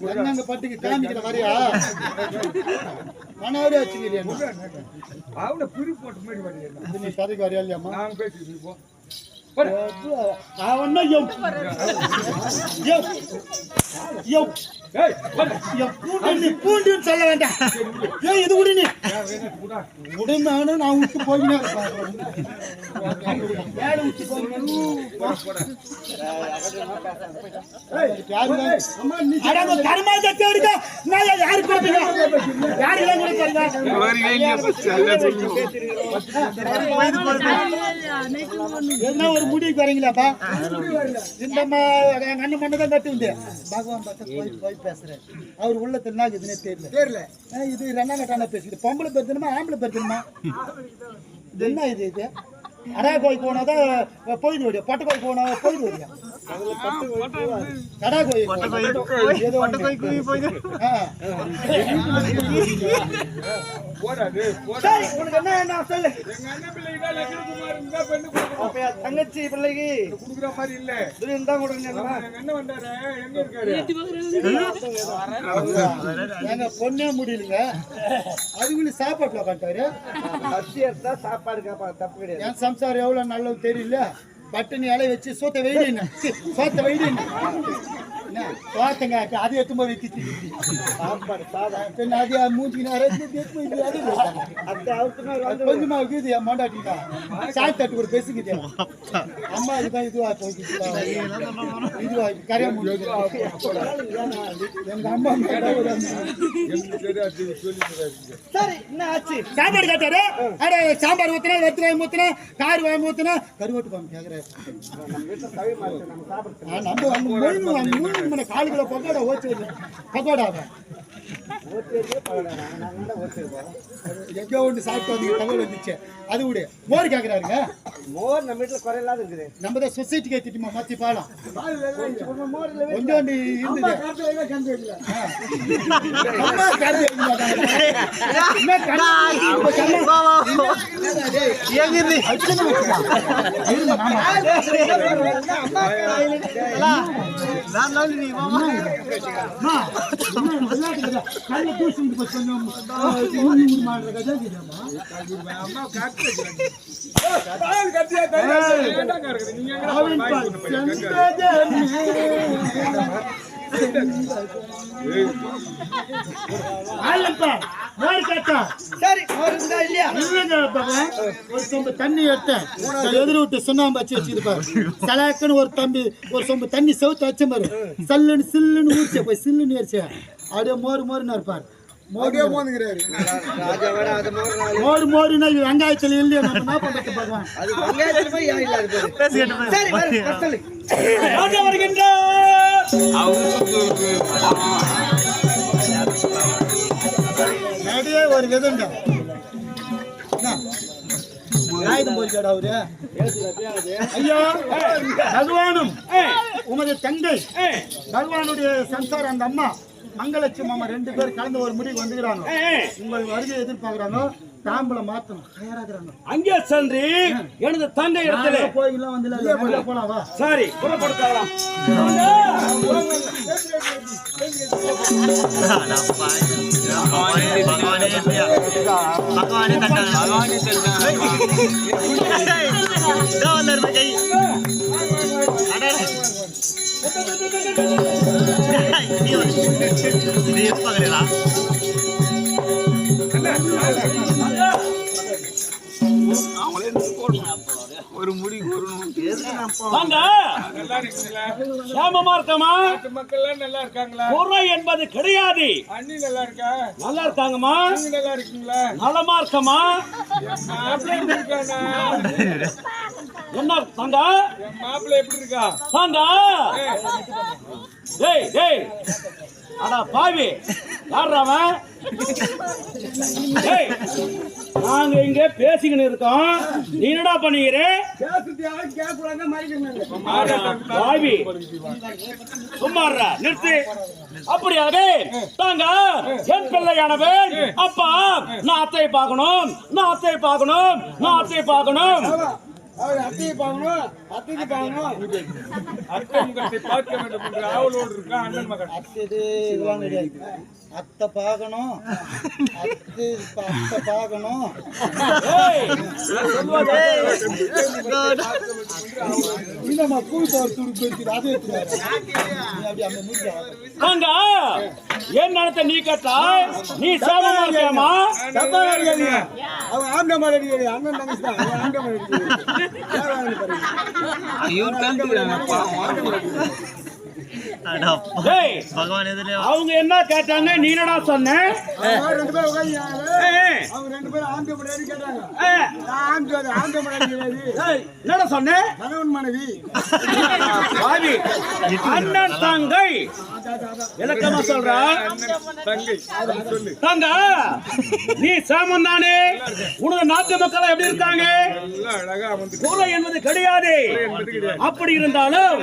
என்னங்க பட்டுக்கு காமிக்கிற வரையா மனவரே வச்சுக்கிறியா அவனை புரி போட்ட மாதிரி வரீங்க நீ கதைக்கு வரையா இல்லையாம்மா நாங்க பேசிட்டு இருப்போம் அவன் பூண்டு பூண்டுன்னு சொல்ல வேண்டாம். இது விடு நீ விடுனானு நான் விட்டு விட்டு போயினேன் அடங்க கர்மாஜத்தை எடுக்க நான் யாரு கொடுத்தீங்க யாரு எல்லாம் கொடுத்தீங்க என்ன ஒரு முடிவுக்கு வரீங்களாப்பா? இந்த அண்ணன் மண்ணை தான் கட்டி உண்டு பகவான் பார்த்தா போய் போய் பேசுறேன். அவர் உள்ளத்துல என்ன இதுன்னே தெரியல. தெரியல. இது ரெண்டாம் கட்டான பேசிக்கிட்டு பொம்பளை பெருத்தணுமா ஆம்பளை பெருத்தணுமா இது என்ன இது இது? அடா கோய் போனாதான் பொழுது வடியா பட்டு கோய் போனா பொழுது வடியா என்ன என்ன தங்கச்சி பிள்ளைக்கு கொடுக்குற மாதிரி இல்ல. இருந்தா கொடுங்க அண்ணன் வந்தாரு. எங்க இருக்காரு? எங்க பொண்ணே முடியலங்க. அதுக்குள்ள சாப்பாட்டுல உட்காந்துட்டாரு. சாப்பாடு தப்பு கிடையாது. என் சம்சாரம் எவ்வளவு நல்லது தெரியல. பட்டினி அலை வச்சு சோத்த வெயிடு சோத்த வெயிடு என்ன சோத்தங்க அது எத்து போய் சாப்பாடு சாதம் பின்ன அது மூஞ்சி அந்த அவுத்துனா கொஞ்சமா இருக்குது என் மாண்டாட்டிட்டா சாய் தட்டு கூட பேசிக்கிது அம்மா இதுதான் இதுவா இதுவா கரையா முடியும் எங்க அம்மா சரி என்ன ஆச்சு? சாப்பாடு கேட்டாரு அட சாம்பார் ஊத்துனா வெத்து வாங்கி ஊத்துனா கார் வாங்கி ஊத்துனா கருவாட்டு பாம்பு கேக்குறாரு. நம்ம வாங்கி முழுங்கு மன காலுக்குள்ள பக்கோடா ஓச்சு எங்கேயோ ஒன்று சாப்பிட்டு வந்து தகவல் வந்துச்சு அது விடு. மோர் கேக்குறாருங்க. மோர் நம்ம வீட்டுல குறையில்லாத இருக்குது. நம்ம தான் சொசைட்டிக்கு ஏத்திட்டுமா? மத்தி பாலம். கொஞ்சம் மோர் இல்ல. கொஞ்சோண்டு இருந்தது ஆ. நீங்க மோர் கேட்டா. சரி மோர் இருந்தா இல்லையா இல்லைங்க. ஒரு சொம்பு தண்ணி எடுத்தேன். எதிர விட்டு சுண்ணாம்பு வச்சு வச்சுது பாரு. சலாக்குன்னு ஒரு தம்பி ஒரு சொம்பு தண்ணி செவுத்து வச்ச பாரு. சல்லுன்னு சில்லுன்னு ஊறிச்சே போய் சில்லுன்னு ஏறிச்சே. அப்படியே மோர் மோர்னு இருப்பார் மோர் ராஜா வேற அது மோர் நாலு மோர் மோருன்னா இது வெங்காயத்துல இல்லையா நம்ம என்ன பண்றது பகவான் அது நடிகை ஒரு விதங்க. உமது தங்கை பகவானுடைய சம்சாரம் அந்த அம்மா. மங்களலட்சுமி அம்மா ரெண்டு பேரும் கலந்து ஒரு முடிவுக்கு வந்துக்கிறாங்க. உங்கள் வருகை எதிர்பார்க்கறாங்க. தாம்பளை மாத்தணும். தயாராகிறாங்க. அங்கே சென்று எனது தங்கை இடத்திலே. போய்லாம் வந்து போலாம். வா சரி புறப்படுத்தலாம் வாங்க நல்லா இருக்கீங்களா? சேமமா இருக்கமா மக்கள் நல்லா இருக்காங்களா குறை என்பது கிடையாது. அண்ணி நல்லா இருக்கா நல்லா இருக்காங்கம்மா நல்லா இருக்கீங்களா நலமா இருக்கமா என்ன மாப்பிள்ளை எப்படி இருக்கா? தாங்க டேய் டேய் அடா பாவி. யார்றா அவன்? டேய் நாங்க இங்க பேசிக்கின்னு இருக்கோம். நீ என்னடா பண்ணிக்கிற? பாவி. சும்மாடுறா நிறுத்து. அப்படியாவே? தாங்க என் பிள்ளையானவன் அப்பா நான் அத்தை பார்க்கணும். நான் அத்தை பார்க்கணும். நான் அத்தை பார்க்கணும். அவர் அத்தையை பார்க்கணும் அத்தைக்கு பார்க்கணும். அத்தை முகத்தை பார்க்க வேண்டும் என்று ஆவலோடு இருக்கா அண்ணன் மகன். அத்தை இது இதெல்லாம் கிடையாது. அத்தை பார்க்கணும். அத்தை அத்தை பார்க்கணும். இன்னும் கூழ் போர் துடுப்பு இருக்குது அது அங்க என் நடத்த நீ கேட்டாய்? நீ சாபமா இருக்கியாமா தப்பா இருக்காதீங்க அவன் ஆண்ட மாதிரி அண்ணன் தங்கச்சி தான். அவன் ஆண்ட மாதிரி அடிக்கிறது யார் வாங்கன்னு பாருங்க டேய், அவங்க என்ன கேட்டாங்க? நீ என்னடா சொன்ன ரெண்டு பேரும் அவங்க ரெண்டு முன்னாடி கேட்டாங்க. முன்னாடி என்னடா சொன்ன? கணவன் மனைவி. பாவி. அண்ணன் தங்கை. விளக்கமா சொல்றா? தங்கை. சொல்லு தங்க நீ சாமன் தானே? உனது நாட்டு மக்கள் எப்படி இருக்காங்க? எல்லாம் அழகா வந்து குறை என்பது கிடையாது. என்பது கிடையாது. அப்படி இருந்தாலும்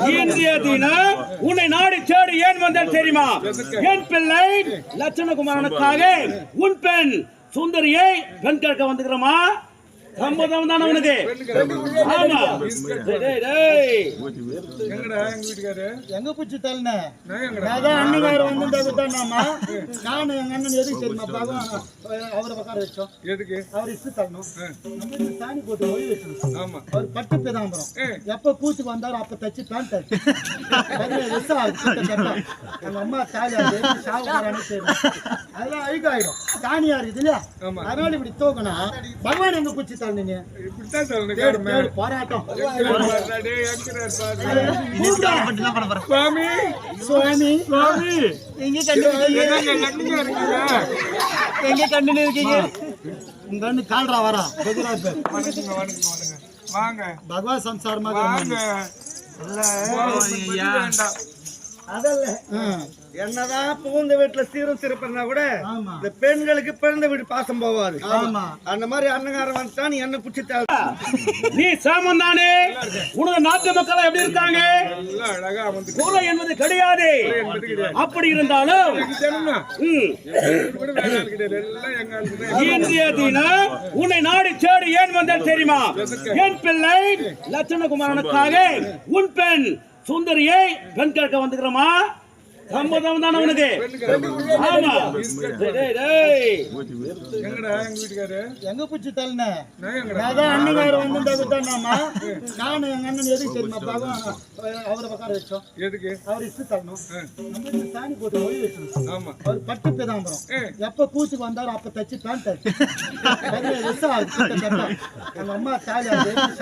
இது இந்திய தினம் உன்னை நாடி தேடி ஏன் வந்தேன் தெரியுமா? என் பிள்ளை லட்சணகுமாரனுக்காக உன் பெண் சுந்தரியை பெண் கேட்க வந்துக்கிறோமா சம்மதம் தானே உனக்கு ஆமா. டேய், டேய், டேய். எங்கடா எங்க வீட்டுக்காரு? எங்க பூச்சி தள்ளின? நான் எங்கடா? நான் தான் அண்ணன் வந்துட்டாங்கம்மா நானும் எங்க அண்ணன் எதுக்கு தெரியுமா அவரை உட்கார வச்சோம். எதுக்கு? அவர் இஷ்ட இந்த சாணி போட்டு ஒளி வச்சோம் ஆமா. அவர் பட்டு பிதாம்பரம். எப்ப கூத்துக்கு வந்தாரோ அப்ப தச்சு பேண்ட். எங்க அம்மா தாலி அதெல்லாம் அழுக்காயிடும் சாணியா இருக்குது இல்லையா? ஆமா. அதனால இப்படி தூக்கணும் பகவான் எங்க பூச்சி இப்படித்தான் சொல்லணும் போராட்டம். சுவாமி. சுவாமி. சுவாமி. எங்க கண்டு என்னங்க லட்சுமியா இருக்கீங்க எங்க கண்டு இருக்கீங்க? உங்க அண்ணு கால்ரா வரா? குஜராத் வாங்க. பகவான் சம்சாரமா வாங்க. அதல்ல. ம், என்னதான் புகுந்த வீட்டுல சீரும் சிறப்புனா கூட இந்த பெண்களுக்கு பிறந்த வீடு பாசம் ஆமா. அந்த மாதிரி அன்னகாரம் வந்துட்டா நீ என்ன புடிச்சு தேவை நீ சாமன் தானே? உனது நாட்டு மக்கள் எப்படி இருக்காங்க? எல்லாம் அழகா வந்து குறை என்பது கிடையாது. அப்படி இருந்தாலும் இந்திய தினம்? உன்னை நாடி தேடி ஏன் வந்தேன் தெரியுமா? என் பிள்ளை லட்சணகுமாரனுக்காக உன் பெண் சுந்தரியை பெண் கேட்க வந்துக்கிறோமா? சம்மதம் தானே உனக்கு? ஆமா. டேய், டேய், டேய். எங்கடா எங்க வீட்டுக்காரு? எங்க பூச்சி தள்ளின? நான் எங்கடா? நான் தான் அண்ணன் வந்துட்டாங்கம்மா நானும் எங்க அண்ணன் எதுக்கு தெரியுமா? அவரை உட்கார வச்சோம். எதுக்கு? அவர் இஷ்ட தள்ளணும் நம்ம இந்த சாணி போட்டு ஒளி வச்சோம் ஆமா. அவர் பட்டு பிதாம்பரம். எப்ப கூத்துக்கு வந்தாரோ அப்ப தச்சு பேண்ட். எங்க அம்மா தாலி தெரியும்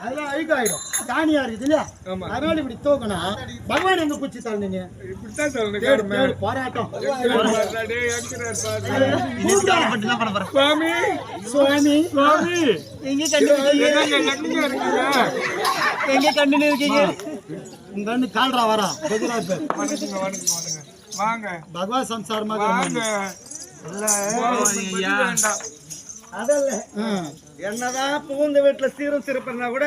அதெல்லாம் அழுக்காயிடும். சாணியா இருக்குது இல்லையா? ஆமா. அதனால இப்படி தூக்கணும் பகவான் எங்க பூச்சி இப்படித்தான் சொல்லணும் போராட்டம். சுவாமி. சுவாமி. சுவாமி. எங்க கண்டு எங்க கண்டு இருக்கீங்க உங்க அண்ணு கால்ரா வரா. குஜராத் வாங்க. பகவான் சம்சாரமா வாங்க. வேண்டாம். அதல்ல. ம், என்னதான் புகுந்த வீட்டுல சீரும் சிறப்புனா கூட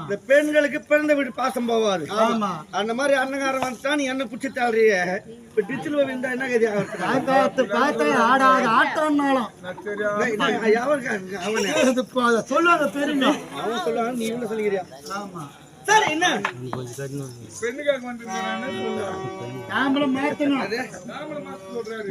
இந்த பெண்களுக்கு பிறந்த வீடு பாசம் போகாது ஆமா. அந்த மாதிரி அன்னகாரம் வந்துட்டா நீ என்ன புடிச்சு தேவைய இப்ப டிச்சில் விழுந்தா என்ன கதி ஆடாத ஆட்டம்னாலும் அவனு. சொல்லுவாங்க பெருங்க அவன் சொல்லுவாங்க நீ இவ்வளவு சொல்லிக்கிறியா ஆமா. சரி என்ன? பெண்ணுக்காக வந்துருக்கானே சொல்லுவாங்க நாமளும் மாத்தணும். நாமளும் மாத்த சொல்றாரு.